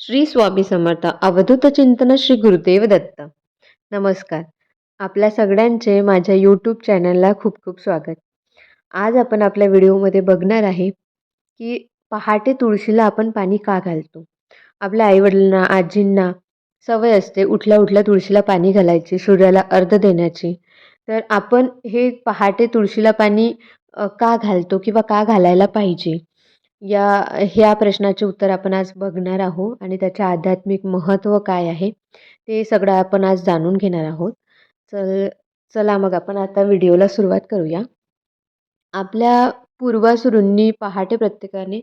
श्री स्वामी समर्थ अवधूत चिंतन श्री गुरुदेव दत्त. नमस्कार. आपल्या सगळ्यांचे माझ्या यूट्यूब चॅनलला खूप खूप स्वागत. आज आपण आपल्या व्हिडिओमध्ये बघणार आहे की पहाटे तुळशीला आपण पाणी का घालतो? आपल्या आईवडिलांना आजींना सवय असते उठल्या उठल्या तुळशीला पाणी घालायची सूर्याला अर्ध देण्याची. तर आपण हे पहाटे तुळशीला पाणी का घालतो किंवा का घालायला पाहिजे? या ह्या प्रश्नाचे उत्तर आपण आज बघणार आहोत आणि त्याचे आध्यात्मिक महत्त्व काय आहे ते सगळं आपण आज जाणून घेणार आहोत. चल चला मग आपण आता व्हिडिओला सुरुवात करूया. आपल्या पूर्वासुरूंनी पहाटे प्रत्येकाने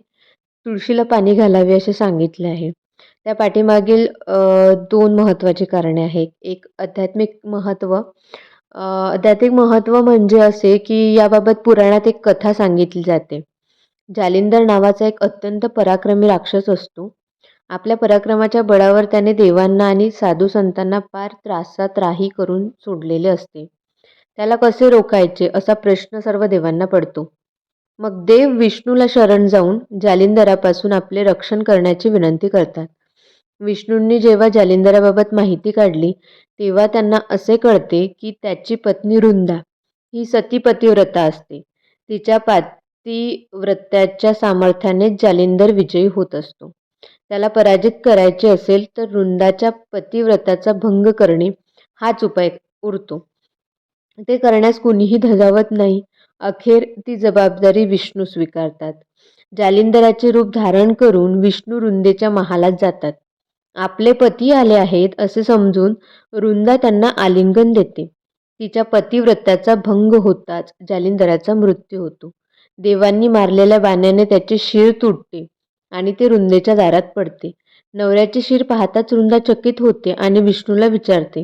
तुळशीला पाणी घालावे असे सांगितले आहे. त्या पाठीमागील दोन महत्त्वाची कारणे आहेत. एक आध्यात्मिक महत्त्व. आध्यात्मिक महत्त्व म्हणजे असे की याबाबत पुराणात एक कथा सांगितली जाते. जालिंदर नावाचा एक अत्यंत पराक्रमी राक्षस असतो. आपल्या पराक्रमाच्या बळावर त्याने देवांना आणि साधू संतांना पार त्रासात राही करून सोडलेले असते. त्याला कसे रोखायचे असा प्रश्न सर्व देवांना पडतो. मग देव विष्णूला शरण जाऊन जालिंदरापासून आपले रक्षण करण्याची विनंती करतात. विष्णूंनी जेव्हा जालिंदराबाबत माहिती काढली तेव्हा त्यांना असे कळते की त्याची पत्नी रुंदा ही सतीपतिव्रता असते. तिच्या पातिव्रत्याच्या सामर्थ्यानेच जालिंदर विजयी होत असतो. त्याला पराजित करायचे असेल तर रुंदाच्या पतिव्रताचा भंग करणे हाच उपाय उरतो. ते करण्यास कुणीही धजावत नाही. अखेर ती जबाबदारी विष्णू स्वीकारतात. जालिंदराचे रूप धारण करून विष्णू रुंदेच्या महालात जातात. आपले पती आले आहेत असे समजून रुंदा त्यांना आलिंगन देते. तिच्या पतिव्रताचा भंग होताच जालिंदराचा मृत्यू होतो. देवांनी मारलेल्या बाण्याने त्याचे शिर तुटते आणि ते रुंदेच्या दारात पडते. नवऱ्याचे शिर पाहताच रुंदा चकित होते आणि विष्णूला विचारते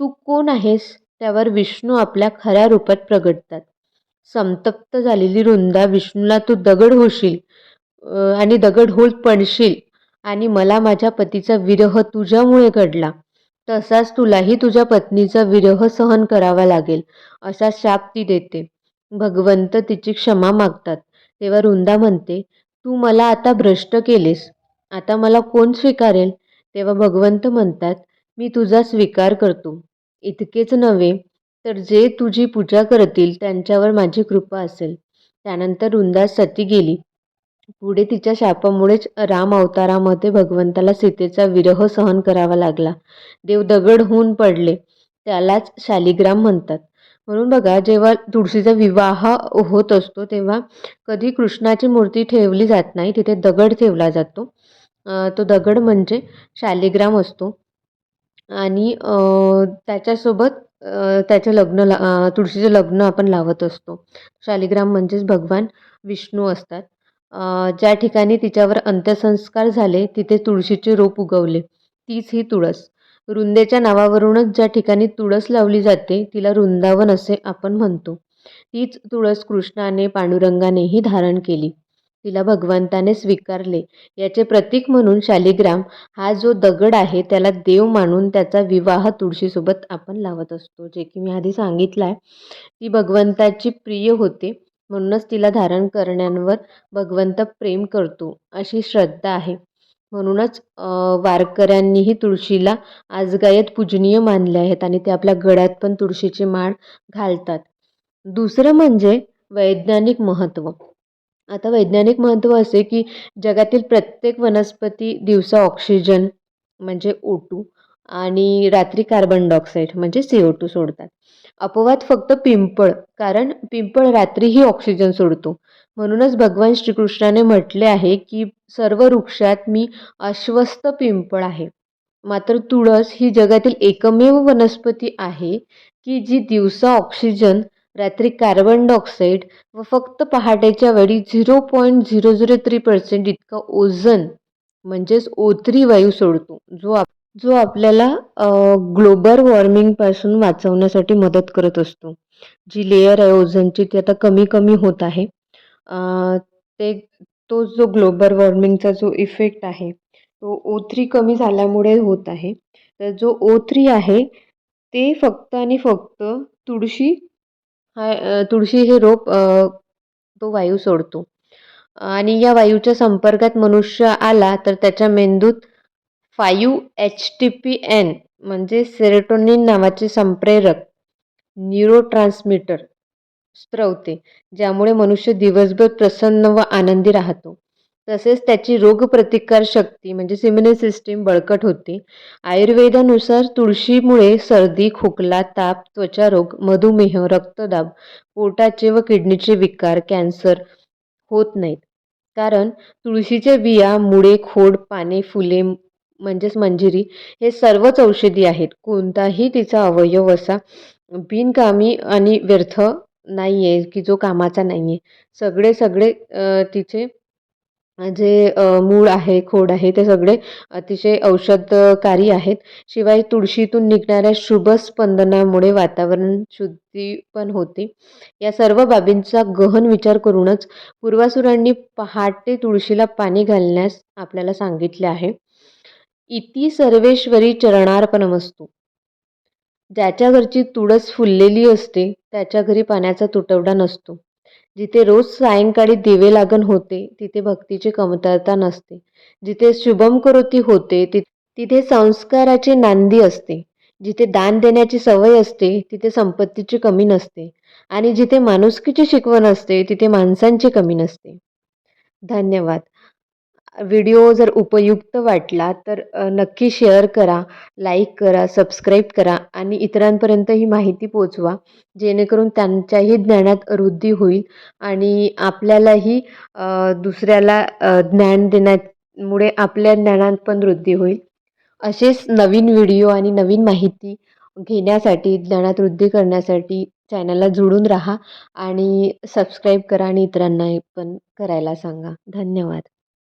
तू कोण आहेस त्यावर विष्णू आपल्या खऱ्या रूपात प्रगटतात. संतप्त झालेली रुंदा विष्णूला तू दगड होशील आणि दगड होत पडशील आणि मला माझ्या पतीचा विरह तुझ्यामुळे घडला. तसाच तुलाही तुझ्या पत्नीचा विरह सहन करावा लागेल असा शाप ती देते. भगवंत तिची क्षमा मागतात. तेव्हा रुंदा म्हणते तू मला आता भ्रष्ट केलेस. आता मला कोण स्वीकारेल? तेव्हा भगवंत म्हणतात मी तुझा स्वीकार करतो. इतकेच नव्हे तर जे तुझी पूजा करतील त्यांच्यावर माझी कृपा असेल. त्यानंतर रुंदा सती गेली. पुढे तिच्या शापामुळेच राम अवतारामध्ये भगवंताला सीतेचा विरह सहन करावा लागला. देव दगड होऊन पडले. त्यालाच शालिग्राम म्हणतात. म्हणून बघा जेव्हा तुळशीचा विवाह होत असतो तेव्हा कधी कृष्णाची मूर्ती ठेवली जात नाही तिथे दगड ठेवला जातो. तो दगड म्हणजे शालिग्राम असतो. आणि त्याच्यासोबत त्याचं लग्न ला तुळशीचं लग्न आपण लावत असतो. शालिग्राम म्हणजेच भगवान विष्णू असतात. ज्या ठिकाणी तिच्यावर अंत्यसंस्कार झाले तिथे तुळशीचे रोप उगवले. तीच ही तुळस. रुंदेच्या नावावरूनच ज्या ठिकाणी तुळस लावली जाते तिला वृंदावन असे आपण म्हणतो. तीच तुळस कृष्णाने पांडुरंगानेही धारण केली. तिला भगवंताने स्वीकारले. याचे प्रतीक म्हणून शालिग्राम हा जो दगड आहे त्याला देव मानून त्याचा विवाह तुळशीसोबत आपण लावत असतो. जे की मी आधी सांगितलं आहे ती भगवंताची प्रिय होते. म्हणूनच तिला धारण करण्यावर भगवंत प्रेम करतो अशी श्रद्धा आहे. म्हणूनच वारकऱ्यांनीही तुळशीला आजगायत पूजनीय मानले आहेत आणि ते आपल्या गळ्यात पण तुळशीची माळ घालतात. दुसरं म्हणजे वैज्ञानिक महत्त्व आता वैज्ञानिक महत्त्व असे की जगातील प्रत्येक वनस्पती दिवसा ऑक्सिजन म्हणजे ओ टू आणि रात्री कार्बन डायऑक्साईड म्हणजे सी ओ टू सोडतात. अपवाद फक्त पिंपळ कारण पिंपळ रात्रीही ऑक्सिजन सोडतो. म्हणूनच भगवान श्रीकृष्णाने म्हटले आहे की सर्व वृक्षात मी अश्वस्त पिंपळ आहे. मात्र तुळस ही जगातील एकमेव वनस्पती आहे की जी दिवसा ऑक्सिजन रात्री कार्बन डायऑक्साईड व फक्त पहाटेच्या वेळी zero point zero zero three percent इतका ओझन म्हणजेच ओत्री वायू सोडतो जो आप जो आपल्याला ग्लोबल वॉर्मिंगपासून वाचवण्यासाठी मदत करत असतो. जी लेयर आहे ओझनची ती आता कमी कमी होत आहे. ते तो जो ग्लोबल वॉर्मिंगचा जो इफेक्ट आहे तो ओ थ्री कमी झाल्यामुळे होत आहे. तर जो ओ थ्री आहे ते फक्त आणि फक्त तुळशी हा तुळशी हे रोप तो वायू सोडतो. आणि या वायूच्या संपर्कात मनुष्य आला तर त्याच्या मेंदूत five H T P N म्हणजे सेरेटोनिन नावाचे संप्रेरक न्यूरोट्रान्समीटर स्त्रवते ज्यामुळे मनुष्य दिवसभर प्रसन्न व आनंदी राहतो. तसेच त्याची रोगप्रतिकारशक्ती म्हणजेच इम्युनी सिस्टीम बळकट होते. आयुर्वेदानुसार तुळशीमुळे सर्दी खोकला ताप त्वचारोग मधुमेह रक्तदाब पोटाचे व किडनीचे विकार कॅन्सर होत नाहीत. कारण तुळशीच्या बिया मुळे खोड पाने फुले म्हणजेच मंजिरी हे सर्वच औषधी आहेत. कोणताही तिचा अवयव असा बिनकामी आणि व्यर्थ नाही आहे की जो कामाचा नाही आहे सगळे सगळे तिचे जे मूळ आहे खोड आहे ते सगळे अतिशय औषधकारी आहेत. शिवाय तुळशीतून निघणाऱ्या शुभ स्पंदनामुळे वातावरण शुद्धी पण होते. या सर्व बाबींचा गहन विचार करूनच पूर्वासुरांनी पहाटे तुळशीला पाणी घालण्यास आपल्याला सांगितले आहे. इति सर्वेश्वरी चरणार्पणमस्तू. ज्याच्या घरची तुळस फुललेली असते त्याच्या घरी पाण्याचा तुटवडा नसतो. जिथे रोज सायंकाळी दिवे लागण होते तिथे भक्तीची कमतरता नसते. जिथे शुभम करोती होते ति तिथे संस्काराची नांदी असते. जिथे दान देण्याची सवय असते तिथे संपत्तीची कमी नसते. आणि जिथे माणुसकीची शिकवण असते तिथे माणसांची कमी नसते. धन्यवाद. व्हिडिओ जर उपयुक्त वाटला तर नक्की शेअर करा लाईक करा सबस्क्राईब करा आणि इतरांपर्यंत ही माहिती पोचवा जेणेकरून त्यांच्याही ज्ञानात वृद्धी होईल आणि आपल्यालाही दुसऱ्याला ज्ञान देण्यामुळे आपल्या ज्ञानात पण वृद्धी होईल. असेच नवीन व्हिडिओ आणि नवीन माहिती घेण्यासाठी ज्ञानात वृद्धी करण्यासाठी चॅनलला जुळून राहा आणि सबस्क्राईब करा आणि इतरांना पण करायला सांगा. धन्यवाद.